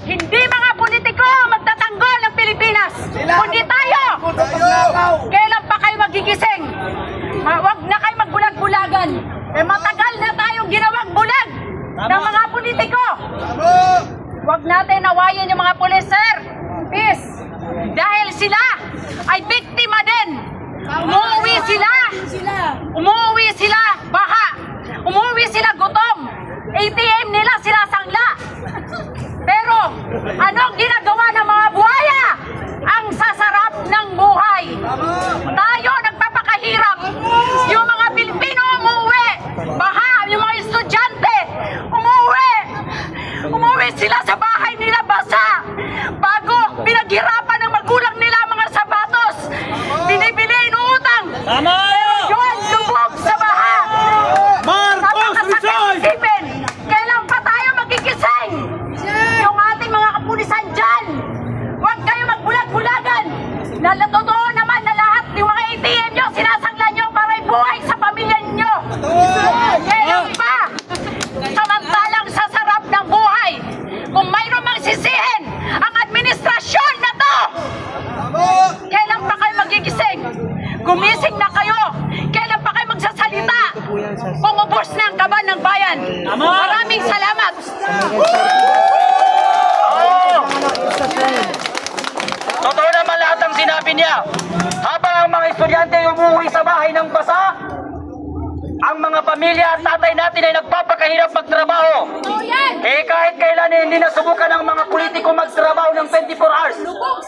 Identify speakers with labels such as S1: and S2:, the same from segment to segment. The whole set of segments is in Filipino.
S1: Hindi mga politiko ang magtatanggol ng Pilipinas, kundi tayo! Kailan pa kayo magigising? Ma- Wag na kayo magbulag-bulagan. Eh matagal na tayong ginawang bulag ng mga politiko. Huwag natin awayin yung mga pulis, sir. Peace. Dahil sila ay biktima din. Umuwi sila. Umuwi sila baha. Umuwi sila gutom. ATM nila sinasangla. Pero anong ginagawa ng mga buhaya? Totoo naman lahat ang
S2: sinabi niya. Habang ang mga estudyante ay umuwi sa bahay ng basa, ang mga pamilya at tatay natin ay nagpapakahirap magtrabaho. Eh kahit kailan eh, hindi nasubukan ng mga politiko magtrabaho ng 24 hours.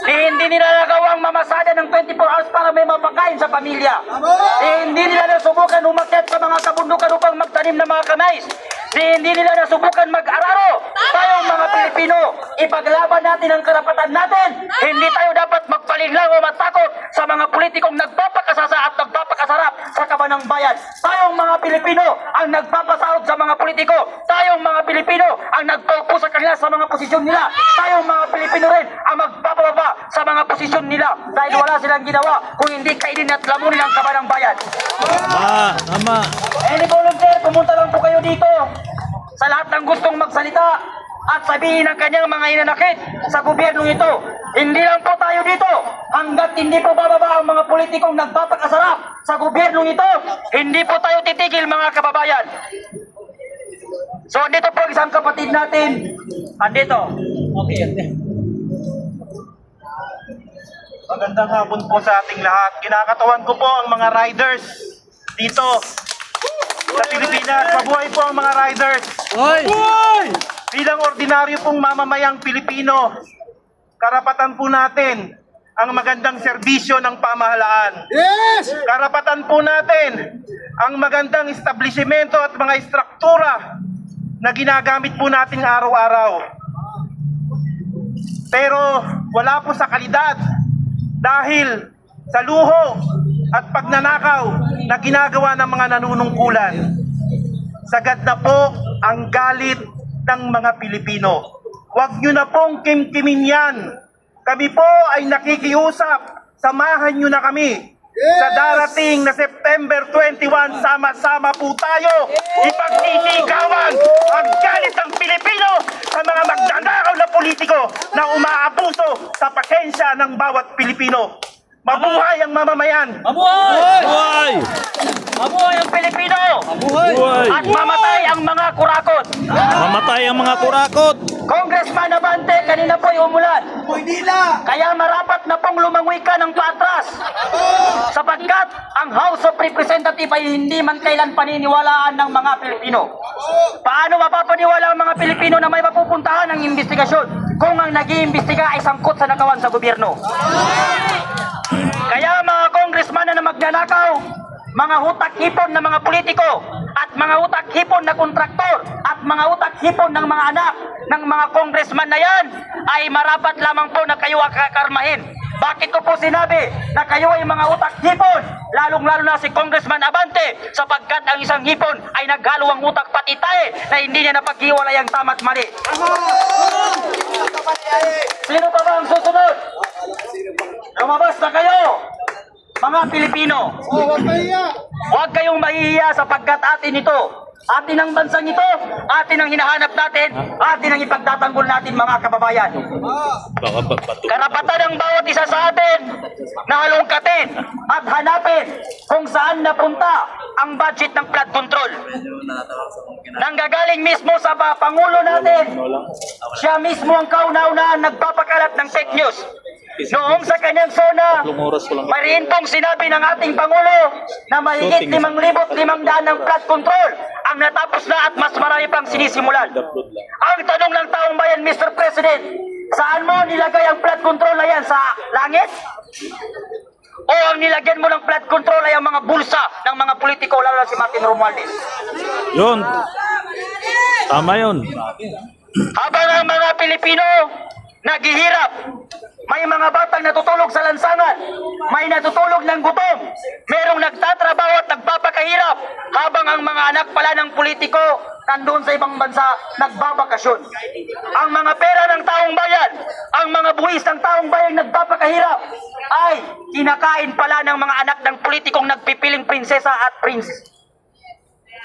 S2: Eh hindi nila nagawang mamasada ng 24 hours para may mapakain sa pamilya. Eh hindi nila nasubukan umakyat sa mga kabundukan upang magtanim ng mga kamais. Eh hindi nila nasubukan mag-araro. Tayong mga Pilipino, ipaglaban natin ang karapatan natin. Hindi tayo dapat magpalinglang o matakot sa mga politikong nagpapakasasa at nagpapakasarap sa kabanang bayan. Tayong mga Pilipino ang nagpapasahod sa mga politiko. Tayong mga Pilipino ang nagpaupo sa kanila sa mga posisyon nila. Tayong mga Pilipino rin ang magpapababa sa mga posisyon nila dahil wala silang ginawa kung hindi kainin at lamunin ang kabanang bayan.
S3: Tama, tama.
S2: Any volunteer, pumunta lang po dito sa lahat ng gustong magsalita at sabihin ang kanyang mga inanakit sa gobyernong ito. Hindi lang po tayo dito hanggat hindi po bababa ang mga politikong nagpapakasarap sa gobyernong ito. Hindi po tayo titigil mga kababayan. So andito po isang kapatid natin. Andito. Okay.
S4: Magandang hapon po sa ating lahat. Kinakatawan ko po ang mga riders dito sa Pilipinas. Mabuhay po ang mga riders.
S3: Hoy!
S4: Bilang ordinaryo pong mamamayang Pilipino, karapatan po natin ang magandang serbisyo ng pamahalaan.
S5: Yes!
S4: Karapatan po natin ang magandang establishmento at mga istruktura na ginagamit po natin araw-araw. Pero wala po sa kalidad dahil sa luho at pagnanakaw na ginagawa ng mga nanunungkulan. Sagad na po ang galit ng mga Pilipino. Huwag nyo na pong kimkimin yan. Kami po ay nakikiusap. Samahan nyo na kami. Sa darating na September 21, sama-sama po tayo ipagsisigawan ang galit ng Pilipino sa mga magnanakaw na politiko na umaabuso sa pasensya ng bawat Pilipino. Mabuhay ang mamamayan!
S3: Mabuhay! Mabuhay!
S2: Mabuhay ang Pilipino!
S3: Mabuhay!
S2: At mamatay ang mga kurakot!
S3: Mamatay ang mga kurakot!
S2: Congressman Abante, kanina po'y umulan.
S5: Na!
S2: Kaya marapat na pong lumangoy ka ng paatras. Sapagkat ang House of Representatives ay hindi man kailan paniniwalaan ng mga Pilipino. Paano mapapaniwala ang mga Pilipino na may mapupuntahan ng investigasyon kung ang nag-iimbestiga ay sangkot sa nakawan sa gobyerno? Congressman na magnanakaw, mga utak hipon ng mga politiko, at mga utak hipon na kontraktor, at mga utak hipon ng mga anak ng mga congressman na yan, ay marapat lamang po na kayo ang kakarmahin. Bakit ko po sinabi na kayo ay mga utak hipon, lalong-lalo na si Congressman Abante, sapagkat ang isang hipon ay naghalawang utak pati tayo na hindi niya napaghiwalay ang tama't mali. Sino pa ba ang susunod? Lumabas na kayo! Mga Pilipino,
S5: Oh, huwag kayo!
S2: huwag kayong mahihiya sapagkat atin ito. Atin ang bansang ito, atin ang hinahanap natin, atin ang ipagtatanggol natin mga kababayan. Karapatan ng bawat isa sa atin na halongkatin at hanapin kung saan napunta ang budget ng flood control. Nanggagaling mismo sa Pangulo natin, siya mismo ang kauna-unahan nagpapakalat ng fake news. Noong sa kanyang. Mariin pong sinabi ng ating Pangulo na mahigit 5,500 ng flood control ang natapos na at mas marami pang sinisimulan. Ang tanong ng taong bayan, Mr. President, saan mo nilagay ang flood control na yan? Sa langit? O ang nilagyan mo ng flood control ay ang mga bulsa ng mga politiko, lalo na si Martin Romualdez?
S3: Yun. Tama yun.
S2: Habang ang mga Pilipino naghihirap, may mga batang natutulog sa lansangan, may natutulog ng gutom, merong nagtatrabaho at nagpapakahirap, habang ang mga anak pala ng politiko nandun sa ibang bansa nagbabakasyon. Ang mga pera ng taong bayan, ang mga buwis ng taong bayan nagpapakahirap, ay kinakain pala ng mga anak ng politikong nagpipiling prinsesa at prince.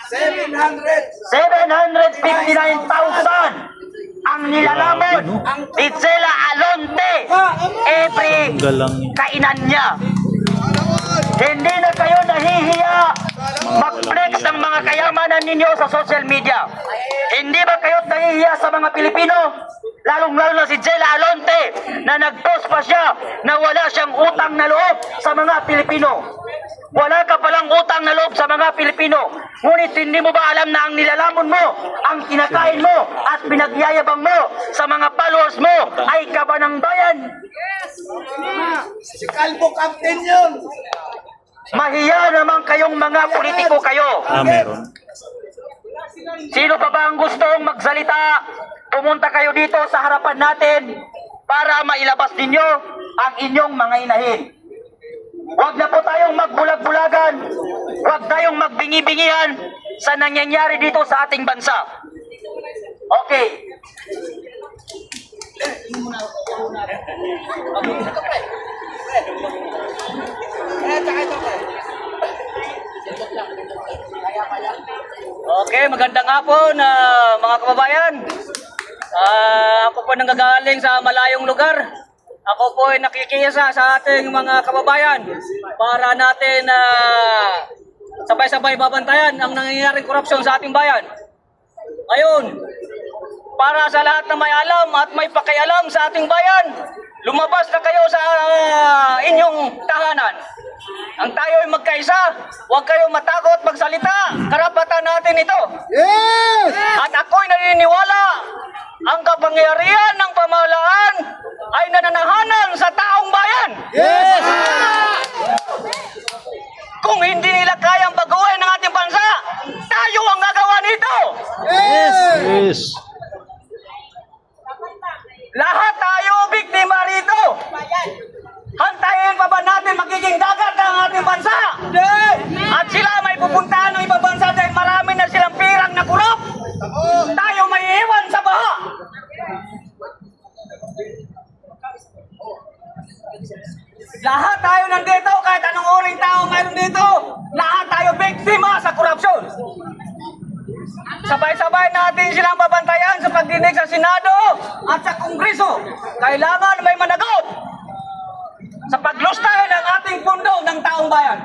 S5: 700.
S2: 759,000 ang nilalamon ni Zela Alonte every
S3: Ang galang niya.
S2: kainan niya. Hindi na kayo nahihiya mag-flex ng mga kayamanan ninyo sa social media. Hindi ba kayo nahihiya sa mga Pilipino? Lalong-lalo na si Zela Alonte na nag-post pa siya na wala siyang utang na loob sa mga Pilipino. Wala ka palang utang na loob sa mga Pilipino. Ngunit hindi mo ba alam na ang nilalamon mo, ang kinakain mo, at pinagyayabang mo sa mga followers mo ay kaba ng bayan?
S5: Si Calvo Captain yun.
S2: Mahiya naman kayong mga politiko kayo.
S3: Ah, meron.
S2: Sino pa ba ang gustong magsalita? Pumunta kayo dito sa harapan natin para mailabas ninyo ang inyong mga inahin. Huwag na po tayong magbulag-bulagan. Huwag tayong magbingi-bingihan sa nangyayari dito sa ating bansa. Okay.
S6: Okay, magandang hapon ah, mga kababayan. Ah, ako po nanggagaling sa malayong lugar. Ako po ay nakikisa sa ating mga kababayan para natin ah, sabay-sabay babantayan ang nangyayaring korupsyon sa ating bayan. Ngayon, para sa lahat na may alam at may pakialam sa ating bayan, lumabas na kayo sa ah, inyong tahanan. Ang tayo ay magkaisa, huwag kayong matakot magsalita. Karapatan natin ito.
S5: Yes!
S6: At ako'y naniniwala, ang kapangyarihan ng pamahalaan ay nananahanan sa taong bayan.
S5: Yes!
S6: Kung hindi nila kayang baguhin ang ating bansa, tayo ang gagawa nito.
S5: Yes!
S3: Yes.
S6: Lahat tayo biktima rito. Hantayin pa ba natin magiging dagat ang ating bansa? At sila may pupuntahan ng ibang bansa dahil marami na silang pirang na kurop. Tayo may iwan sa baha. Lahat tayo nandito, kahit anong uring tao mayroon dito, lahat tayo biktima sa korupsyon. Sabay-sabay natin silang babantayan sa pagdinig sa Senado at sa Kongreso. Kailangan may managot sa paglustay ng ating pundo ng taong bayan.